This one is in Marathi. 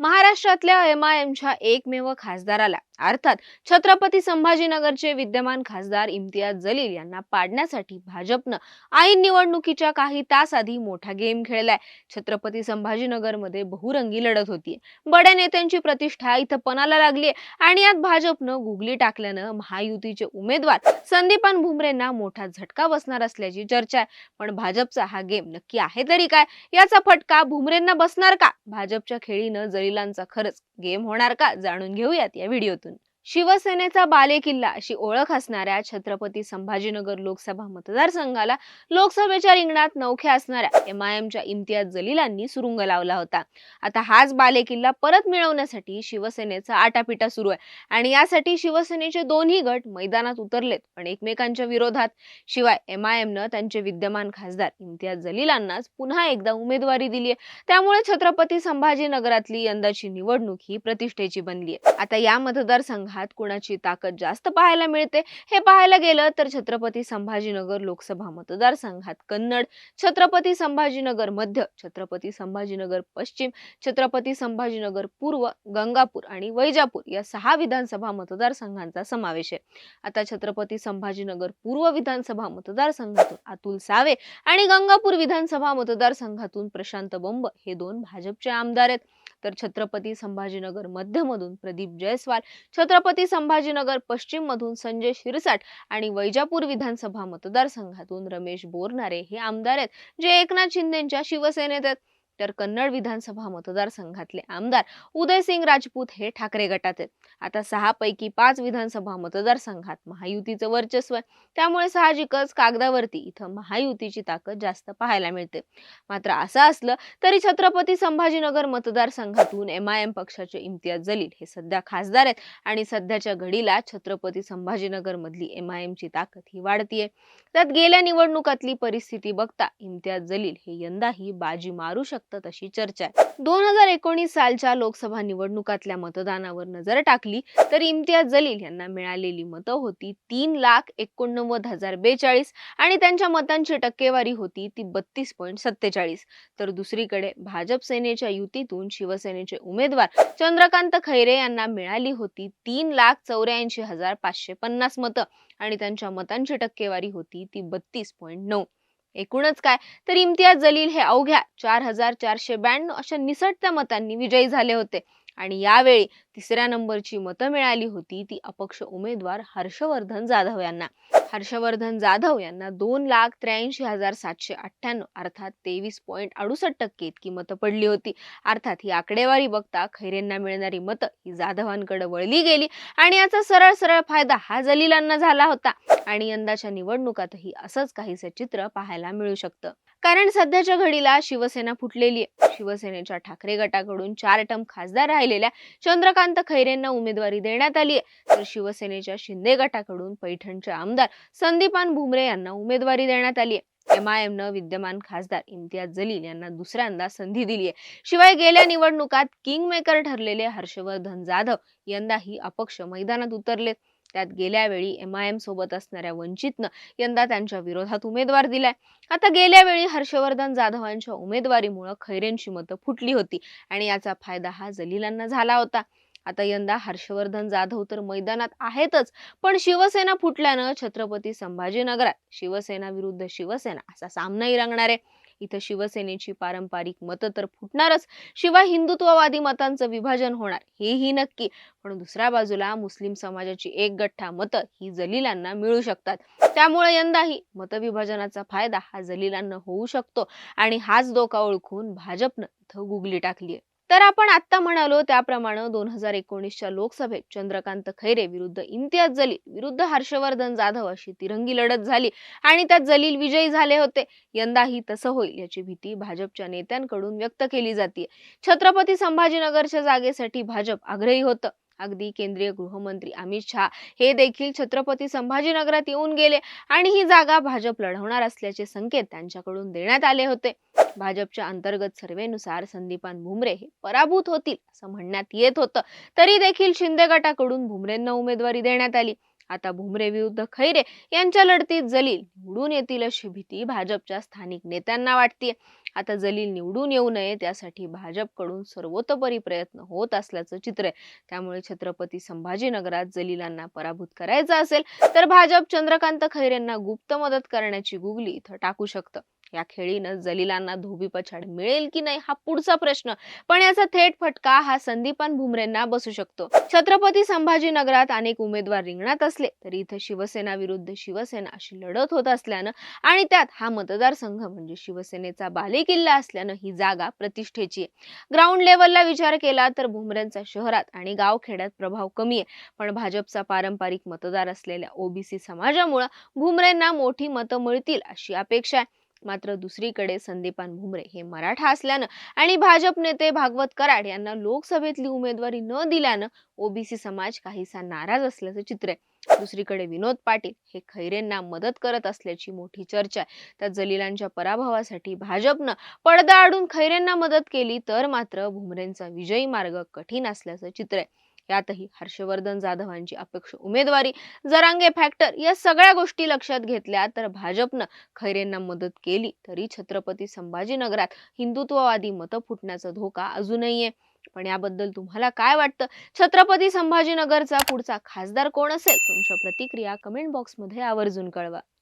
महाराष्ट्रातल्या एम आय एमच्या एकमेव खासदाराला अर्थात छत्रपती संभाजीनगरचे विद्यमान खासदार इम्तियाज जलील यांना पाडण्यासाठी भाजपनं ऐन निवडणुकीच्या काही तास आधी मोठा गेम खेळलाय. छत्रपती संभाजीनगरमध्ये बहुरंगी लढत होतीये. बड्या नेत्यांची प्रतिष्ठा इथं पणाला लागलीय आणि यात भाजपनं गुगली टाकल्यानं महायुतीचे उमेदवार संदीपान भुमरेंना मोठा झटका बसणार असल्याची चर्चा आहे. पण भाजपचा हा गेम नक्की आहे तरी काय? याचा फटका भुमरेंना बसणार का? भाजपच्या खेळीनं जलीलांचा खरंच गेम होणार का? जाणून घेऊयात या व्हिडिओतून. शिवसेनेचा बालेकिल्ला अशी ओळख असणाऱ्या छत्रपती संभाजीनगर लोकसभा मतदारसंघाला लोकसभेच्या रिंगणात नौख्या असणाऱ्या एम आय एमच्या इम्तियाज जलीलांनी सुरुंग लावला होता. आता हाच बालेकिल्ला परत मिळवण्यासाठी शिवसेनेचा आटापिटा सुरू आहे आणि यासाठी शिवसेनेचे दोन्ही गट मैदानात उतरलेत पण एकमेकांच्या विरोधात. शिवाय एम आय एमनं त्यांचे विद्यमान खासदार इम्तियाज जलीलांनाच पुन्हा एकदा उमेदवारी दिली आहे त्यामुळे छत्रपती संभाजीनगरातली यंदाची निवडणूक ही प्रतिष्ठेची बनली आहे आता या मतदारसंघात कुणाची ताकद जास्त पाहायला मिळते हे पाहायला गेलं तर छत्रपती संभाजीनगर लोकसभा मतदारसंघात कन्नड छत्रपती संभाजीनगर मध्य छत्रपती संभाजीनगर पश्चिम छत्रपती संभाजीनगर पूर्व गंगापूर आणि वैजापूर या सहा विधानसभा मतदारसंघांचा समावेश आहे. आता छत्रपती संभाजीनगर पूर्व विधानसभा मतदारसंघातून अतुल सावे आणि गंगापूर विधानसभा मतदारसंघातून प्रशांत बंब हे दोन भाजपचे आमदार आहेत. तर छत्रपती संभाजीनगर मध्यमधून प्रदीप जयस्वाल छत्रपती संभाजीनगर पश्चिम मधून संजय शिरसाट आणि वैजापूर विधानसभा मतदारसंघातून रमेश बोरनारे हे आमदार आहेत जे एकनाथ शिंदेच्या शिवसेनेत आहेत. तर कन्नड विधानसभा मतदारसंघातले आमदार उदयसिंग राजपूत हे ठाकरे गटात आहेत आता सहा पैकी पाच विधानसभा मतदारसंघात महायुतीचं वर्चस्व आहे. त्यामुळे साहजिकच कागदावरती इथं महायुतीची ताकद जास्त पाहायला मिळते. मात्र असं असलं तरी छत्रपती संभाजीनगर मतदारसंघातून एम आय एम पक्षाचे इम्तियाज जलील हे सध्या खासदार आहेत आणि सध्याच्या घडीला छत्रपती संभाजीनगर मधली एम आय एमची ताकद ही वाढतीये. त्यात गेल्या निवडणुकातली परिस्थिती बघता इम्तियाज जलील हे यंदाही बाजी मारू शकतात. अशी चर्चा आहे. दोन हजार एकोणीस सालच्या लोकसभा निवडणुकातल्या मतदानावर नजर टाकली तर इम्तियाज जलील यांना मिळालेली मतं होती तीन लाख एकोणनव्वद हजार बेचाळीस आणि त्यांच्या मतांची टक्केवारी होती ती बत्तीस पॉईंट सत्तेचाळीस. तर दुसरीकडे भाजप सेनेच्या युतीतून शिवसेनेचे उमेदवार चंद्रकांत खैरे यांना मिळाली होती तीन लाख चौऱ्याऐंशी हजार पाचशे पन्नास मतं आणि त्यांच्या मतांची टक्केवारी होती ती बत्तीस पॉईंट नऊ. एकूणच काय? तर इम्तियाज जलील हे अवघ्या चार हजार चारशे ब्याण्णव अशा निसटत्या मतांनी विजयी झाले होते. आणि यावेळी तिसऱ्या नंबरची मतं मिळाली होती ती अपक्ष उमेदवार हर्षवर्धन जाधव यांना. हर्षवर्धन जाधव यांना दोन लाख त्र्याऐंशी हजार सातशे अठ्ठ्याण्णव अर्थात तेवीस पॉईंट अडुसष्ट टक्के इतकी मतं पडली होती. अर्थात ही आकडेवारी बघता खैरेंना मिळणारी मतं ही जाधवांकडे वळली गेली आणि याचा सरळ सरळ फायदा हा जलीलांना झाला होता आणि यंदाच्या निवडणुकातही असंच काहीसं चित्र पाहायला मिळू शकतं. कारण सध्याच्या घडीला शिवसेना फुटलेली आहे. शिवसेनेच्या ठाकरे गटाकडून चार टर्म खासदार राहिलेल्या चंद्रकांत खैरेंना उमेदवारी देण्यात आली आहे. तर शिवसेनेच्या शिंदे गटाकडून पैठणचे आमदार संदीपान भुमरे यांना उमेदवारी देण्यात आली आहे. एम आय एमनं विद्यमान खासदार इम्तियाज जलील यांना दुसऱ्यांदा संधी दिली आहे. शिवाय गेल्या निवडणुकात किंग मेकर ठरलेले हर्षवर्धन जाधव यंदाही अपक्ष मैदानात उतरलेत त्यात गेल्या वेळी एम आय एम सोबत असणाऱ्या वंचितनं यंदा त्यांच्या विरोधात उमेदवार दिलाय. आता गेल्या वेळी हर्षवर्धन जाधवांच्या उमेदवारीमुळे खैरेंची मतं फुटली होती आणि याचा फायदा हा जलीलांना झाला होता. आता यंदा हर्षवर्धन जाधव तर मैदानात आहेतच पण शिवसेना फुटल्यानं छत्रपती संभाजीनगरात शिवसेना विरुद्ध शिवसेना असा सामनाही रंगणार आहे. इथं शिवसेनेची पारंपरिक मतं तर फुटणारच शिवाय हिंदुत्ववादी मतांचं विभाजन होणार हेही नक्की. पण दुसऱ्या बाजूला मुस्लिम समाजाची एक गठ्ठा मतं ही जलीलांना मिळू शकतात. त्यामुळे यंदाही मतविभाजनाचा फायदा हा जलीलांना होऊ शकतो आणि हाच धोका ओळखून भाजपनं इथं गुगली टाकली आहे तर आपण आत्ता म्हणालो त्याप्रमाणे दोन हजार एकोणीसच्या लोकसभेत चंद्रकांत खैरे विरुद्ध इम्तियाज जलील विरुद्ध हर्षवर्धन जाधव अशी तिरंगी लढत झाली आणि त्यात जलील विजयी झाले होते. यंदाही तसं होईल याची भीती भाजपच्या नेत्यांकडून व्यक्त केली जाते छत्रपती संभाजीनगरच्या जागेसाठी भाजप आग्रही होतं. अगदी केंद्रीय गृहमंत्री अमित शहा हे देखील छत्रपती संभाजीनगरात येऊन गेले आणि ही जागा भाजप लढवणार असल्याचे संकेत त्यांच्याकडून देण्यात आले होते. भाजपच्या अंतर्गत सर्वेनुसार संदीपान भुमरे हे पराभूत होतील असं म्हणण्यात येत होतं. तरी देखील शिंदे गटाकडून भुमरेंना उमेदवारी देण्यात आली. आता भुमरे विरुद्ध खैरे यांच्या लढतीत जलील निवडून येतील अशी भीती भाजपच्या स्थानिक नेत्यांना वाटते आता जलील निवडून येऊ नये त्यासाठी भाजपकडून सर्वतोपरी प्रयत्न होत असल्याचं चित्र आहे. त्यामुळे छत्रपती संभाजीनगरात जलीलांना पराभूत करायचं असेल तर भाजप चंद्रकांत खैरेंना गुप्त मदत करण्याची गुगली इथं टाकू शकतं. या खेळीनं जलीलांना धोबी पछाड मिळेल की नाही हा पुढचा प्रश्न. पण याचा थेट फटका हा संदीपान भुमरेंना बसू शकतो. छत्रपती संभाजीनगरात अनेक उमेदवार रिंगणात असले तरी इथं शिवसेना विरुद्ध शिवसेना अशी लढत होत असल्यानं आणि त्यात हा मतदारसंघ म्हणजे शिवसेनेचा बालेकिल्ला असल्यानं ही जागा प्रतिष्ठेची आहे. ग्राउंड लेवलला विचार केला तर भुमरेंचा शहरात आणि गावखेड्यात प्रभाव कमी आहे. पण भाजपचा पारंपरिक मतदार असलेल्या ओबीसी समाजामुळे भुमरेंना मोठी मतं मिळतील अशी अपेक्षा आहे. मात्र दुसरीकडे संदीपान भुमरे हे मराठा असल्यानं आणि भाजप नेते भागवत कराड यांना लोकसभेतली उमेदवारी न दिल्यानं ओबीसी समाज काहीसा नाराज असल्याचं चित्र आहे. दुसरीकडे विनोद पाटील हे खैरेंना मदत करत असल्याची मोठी चर्चा आहे. त्या जलिलांच्या पराभवासाठी भाजपनं पडदा आडून खैरेंना मदत केली तर मात्र भुमरेंचा विजयी मार्ग कठीण असल्याचं चित्र आहे. यातही हर्षवर्धन जाधवांची अपेक्ष उमेदवारी जरांगे फॅक्टर या सगळ्या गोष्टी लक्षात घेतल्या तर भाजपनं खैरेंना मदत केली तरी छत्रपती संभाजीनगरात हिंदुत्ववादी मतं फुटण्याचा धोका अजूनही आहे. पण याबद्दल तुम्हाला काय वाटतं? छत्रपती संभाजीनगरचा पुढचा खासदार कोण असेल? तुमच्या प्रतिक्रिया कमेंट बॉक्समध्ये आवर्जून कळवा.